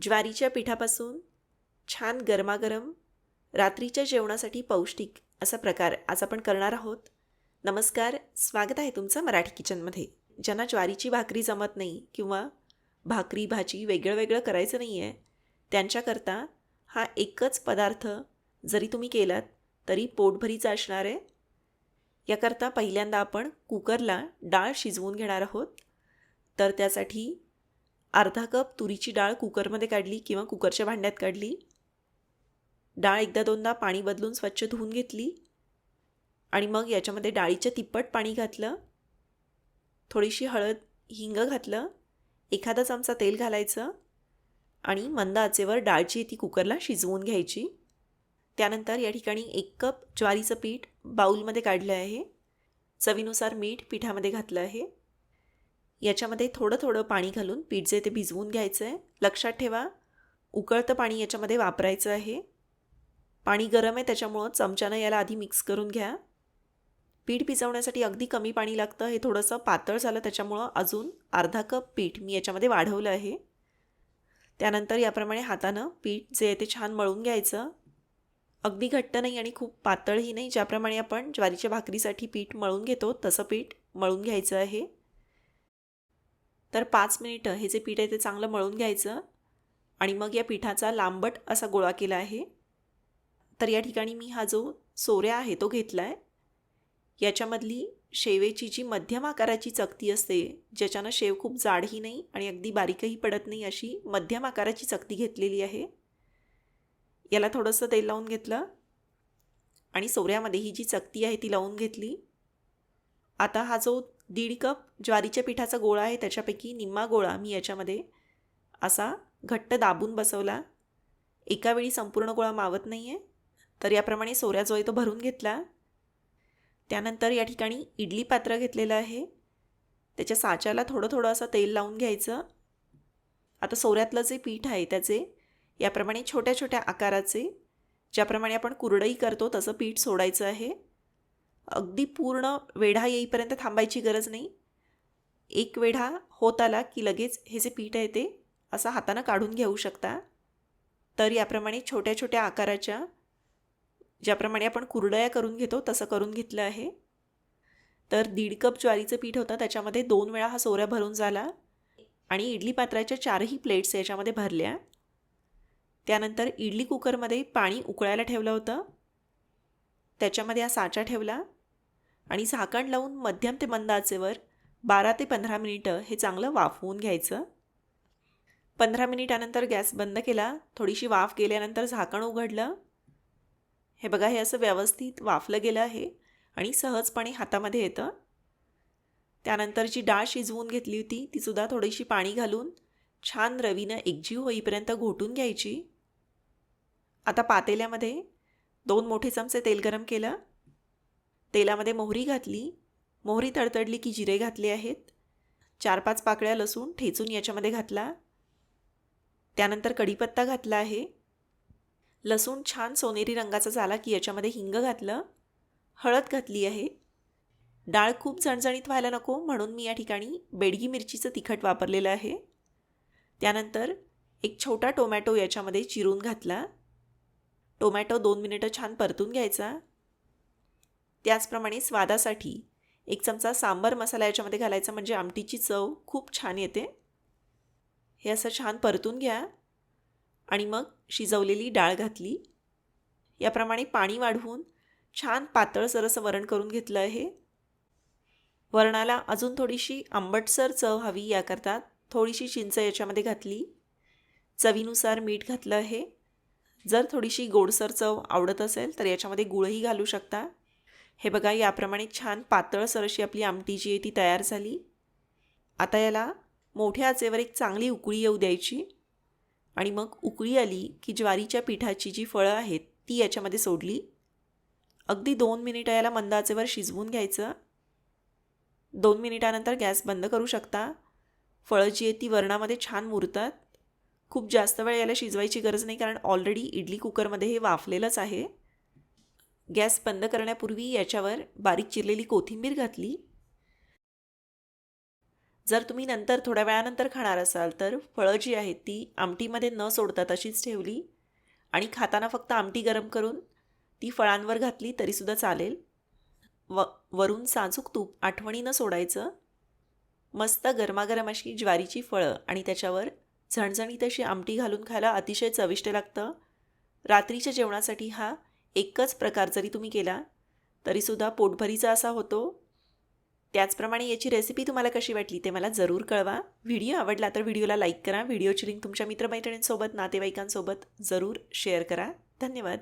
ज्वारीच्या पिठापासून छान गरमागरम रात्रीच्या जेवणासाठी पौष्टिक असा प्रकार आज आपण करणार आहोत. नमस्कार स्वागत आहे तुमचं मराठी किचनमध्ये. ज्यांना ज्वारीची भाकरी जमत नाही किंवा भाकरी भाजी वेगळं वेगळं करायचं नाही आहे त्यांच्याकरता हा एकच पदार्थ जरी तुम्ही केलात तरी पोटभरीचा असणार आहे. याकरता पहिल्यांदा आपण कुकरला डाळ शिजवून घेणार आहोत. तर त्यासाठी अर्धा कप तुरीची डाळ कुकरमध्ये काढली किंवा कुकरच्या भांड्यात काढली. डाळ एकदा दोनदा पाणी बदलून स्वच्छ धुवून घेतली. आणि मग याच्यामध्ये डाळीचं तिप्पट पाणी घातलं. थोडीशी हळद हिंग घातलं. एखादा चमचा तेल घालायचं. आणि मंद आचेवर डाळची ती कुकरला शिजवून घ्यायची. त्यानंतर या ठिकाणी एक कप ज्वारीचं पीठ बाऊलमध्ये काढलं आहे. चवीनुसार मीठ पिठामध्ये घातलं आहे. याच्यामध्ये थोडं थोडं पाणी घालून पीठ जे ते भिजवून घ्यायचं आहे लक्षात ठेवा उकळतं पाणी याच्यामध्ये वापरायचं आहे. पाणी गरम आहे त्याच्यामुळं चमच्यानं याला आधी मिक्स करून घ्या. पीठ भिजवण्यासाठी अगदी कमी पाणी लागतं हे थोडंसं पातळ झालं त्याच्यामुळं अजून अर्धा कप पीठ मी याच्यामध्ये वाढवलं आहे. त्यानंतर याप्रमाणे हातानं पीठ जे आहे ते छान मळून घ्यायचं. अगदी घट्ट नाही आणि खूप पातळही नाही ज्याप्रमाणे आपण ज्वारीच्या भाकरीसाठी पीठ मळून घेतो तसं पीठ मळून घ्यायचं आहे. तर पाच मिनिटं हे जे पीठ आहे ते चांगलं मळून घ्यायचं. आणि मग या पिठाचा लांबट असा गोळा केला आहे. तर या ठिकाणी मी हा जो सोऱ्या आहे तो घेतला आहे याच्यामधली शेवेची जी मध्यम आकाराची चकती असते ज्याच्यानं शेव खूप जाडही नाही आणि अगदी बारीकही पडत नाही अशी मध्यम आकाराची चकती घेतलेली आहे. याला थोडंसं तेल लावून घेतलं. आणि सोऱ्यामध्ये ही जी चकती आहे ती लावून घेतली. आता हा जो दीड कप ज्वारीच्या पिठाचा गोळा आहे त्याच्यापैकी निम्मा गोळा मी याच्यामध्ये असा घट्ट दाबून बसवला. एका वेळी संपूर्ण गोळा मावत नाही आहे तर याप्रमाणे सोऱ्या जो आहे तो भरून घेतला. त्यानंतर या ठिकाणी इडली पात्र घेतलेलं आहे. त्याच्या साच्याला थोडं थोडं असं तेल लावून घ्यायचं. आता सोऱ्यातलं जे पीठ आहे त्याचे याप्रमाणे छोट्या छोट्या आकाराचे ज्याप्रमाणे आपण कुरडई करतो तसं पीठ सोडायचं आहे. अगदी पूर्ण वेढा येईपर्यंत थांबायची गरज नाही. एक वेढा होत आला की लगेच हे जे पीठ आहे ते असं हातानं काढून घेऊ शकता. तर याप्रमाणे छोट्या छोट्या आकाराच्या ज्याप्रमाणे आपण कुरडया करून घेतो तसं करून घेतलं आहे. तर दीड कप ज्वारीचं पीठ होतं त्याच्यामध्ये दोन वेळा हा सोऱ्या भरून झाला आणि इडली पात्राच्या चारही प्लेट्स याच्यामध्ये भरल्या. त्यानंतर इडली कुकरमध्ये पाणी उकळायला ठेवलं होतं. त्याच्यामध्ये हा साचा ठेवला आणि झाकण लावून मध्यम ते मंद आचेवर बारा ते पंधरा मिनिटं हे चांगलं वाफवून घ्यायचं. पंधरा मिनिटानंतर गॅस बंद केला. थोडीशी वाफ गेल्यानंतर झाकण उघडलं. हे बघा हे असं व्यवस्थित वाफलं गेलं आहे आणि सहजपणे हातामध्ये येतं. त्यानंतर जी डाळ शिजवून घेतली होती तीसुद्धा थोडीशी पाणी घालून छान रवीनं एकजीव होईपर्यंत घोटून घ्यायची. आता पातेल्यामध्ये दोन मोठे चमचे तेल गरम केलं. तेलामध्ये मोहरी घातली. मोहरी तडतडली की जिरे घातले आहेत. चार पाच पाकळ्या लसूण ठेचून याच्यामध्ये घातला. त्यानंतर कढीपत्ता घातला आहे. लसूण छान सोनेरी रंगाचा झाला की याच्यामध्ये हिंग घातलं. हळद घातली आहे. डाळ खूप जणजणीत व्हायला नको म्हणून मी या ठिकाणी बेडगी मिरचीचं तिखट वापरलेलं आहे. त्यानंतर एक छोटा टोमॅटो याच्यामध्ये चिरून घातला. टोमॅटो दोन मिनिटं छान परतून घ्यायचा. त्याचप्रमाणे स्वादासाठी एक चमचा सांबर मसाला याच्यामध्ये घालायचा म्हणजे आमटीची चव खूप छान येते. हे असं छान परतून घ्या. आणि मग शिजवलेली डाळ घातली. याप्रमाणे पाणी वाढवून छान पातळसर असं वरण करून घेतलं आहे. वरणाला अजून थोडीशी आंबटसर चव हवी याकरता थोडीशी चिंच याच्यामध्ये घातली. चवीनुसार मीठ घातलं आहे. जर थोडीशी गोडसर चव आवडत असेल तर याच्यामध्ये गुळही घालू शकता. हे बघा याप्रमाणे छान पातळसर अशी आपली आमटी जी आहे ती तयार झाली. आता याला मोठ्या आचेवर एक चांगली उकळी येऊ द्यायची. आणि मग उकळी आली की ज्वारीच्या पिठाची जी फळं आहेत ती याच्यामध्ये सोडली. अगदी दोन मिनिटं याला मंद आचेवर शिजवून घ्यायचं. दोन मिनिटानंतर गॅस बंद करू शकता. फळं जी आहेत ती वरणामध्ये छान मुरतात. खूप जास्त वेळ याला शिजवायची गरज नाही कारण ऑलरेडी इडली कुकरमध्ये हे वाफलेलंच आहे. गॅस बंद करण्यापूर्वी याच्यावर बारीक चिरलेली कोथिंबीर घातली. जर तुम्ही नंतर थोड्या वेळानंतर खाणार असाल तर फळं जी आहेत ती आमटीमध्ये न सोडता तशीच ठेवली. आणि खाताना फक्त आमटी गरम करून ती फळांवर घातली तरीसुद्धा चालेल. व वरून साजूक तूप आठवणीनं सोडायचं. मस्त गरमागरम अशी ज्वारीची फळं आणि त्याच्यावर झणझणीत अशी आमटी घालून खायला अतिशय चविष्ट लागतं. रात्रीच्या जेवणासाठी हा एकच प्रकार जरी तुम्ही केला तरीसुद्धा पोटभरीचा असा होतो. त्याचप्रमाणे याची रेसिपी तुम्हाला कशी वाटली ते मला जरूर कळवा. व्हिडिओ आवडला तर व्हिडिओला लाईक करा. व्हिडिओची लिंक तुमच्या मित्रमैत्रिणींसोबत नातेवाईकांसोबत जरूर शेअर करा. धन्यवाद.